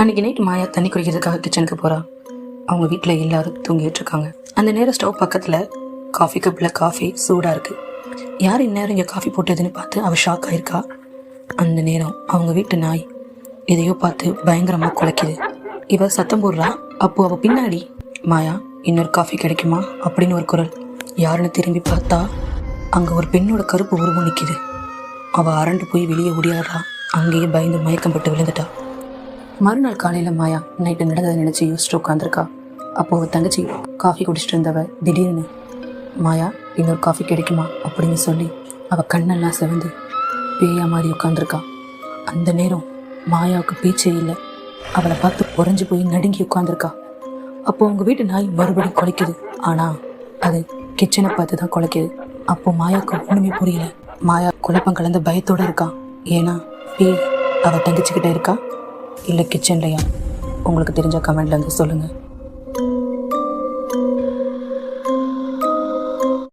அன்றைக்கி நைட் மாயா தண்ணி குடிக்கிறதுக்காக கிச்சனுக்கு போகிறா அவங்க வீட்டில் எல்லாரும் தூங்கிட்டு இருக்காங்க. அந்த நேரம் ஸ்டவ் பக்கத்தில் காஃபி கப்பில் காஃபி சூடாக இருக்குது யார் இந்நேரம் இங்கே காஃபி போட்டதுன்னு பார்த்து அவள் ஷாக் ஆயிருக்கா. அந்த நேரம் அவங்க வீட்டு நாய் எதையோ பார்த்து பயங்கரமாக குலைக்குது. இவ சத்தம் போடுறா அப்போ அவள் பின்னாடி. மாயா இன்னொரு காஃபி கிடைக்குமா? அப்படின்னு ஒரு குரல். யாருன்னு திரும்பி பார்த்தா அங்கே ஒரு பெண்ணோட கருப்பு உருவம் நிற்கிது அவள் அரண்டு போய் வெளியே ஓடியாடுறா. அங்கேயே பயந்து மயக்கம் பட்டு விழுந்துட்டா. மறுநாள் காலையில் மாயா நைட்டு நடந்ததை நினச்சி யோசிச்சுட்டு உட்காந்துருக்கா அப்போ அவள் தங்கச்சி காஃபி குடிச்சிட்டு இருந்தவ திடீர்னு மாயா இன்னொரு காஃபி கிடைக்குமா? அப்படின்னு சொல்லி அவள் கண்ணெல்லாம் செவந்து பேயா மாதிரி உட்காந்துருக்கா அந்த நேரம் மாயாவுக்கு பேச்சே இல்லை. அவளை பார்த்து உறைஞ்சு போய் நடுங்கி உட்காந்துருக்கா அப்போ உங்க வீட்டு நாய் மறுபடியும் குலைக்குது. ஆனா அது கிச்சனை பார்த்து தான் குலைக்குது. அப்போ மாயாவுக்கு ஒண்ணுமே புரியல. மாயா குழப்பம் கலந்த பயத்தோட இருக்கா. ஏன்னா பேய் அவ தங்கச்சிக்கிட்ட இருக்கா? இல்லை கிச்சன்லையா உங்களுக்கு தெரிஞ்ச கமெண்ட்லேருந்து சொல்லுங்கள்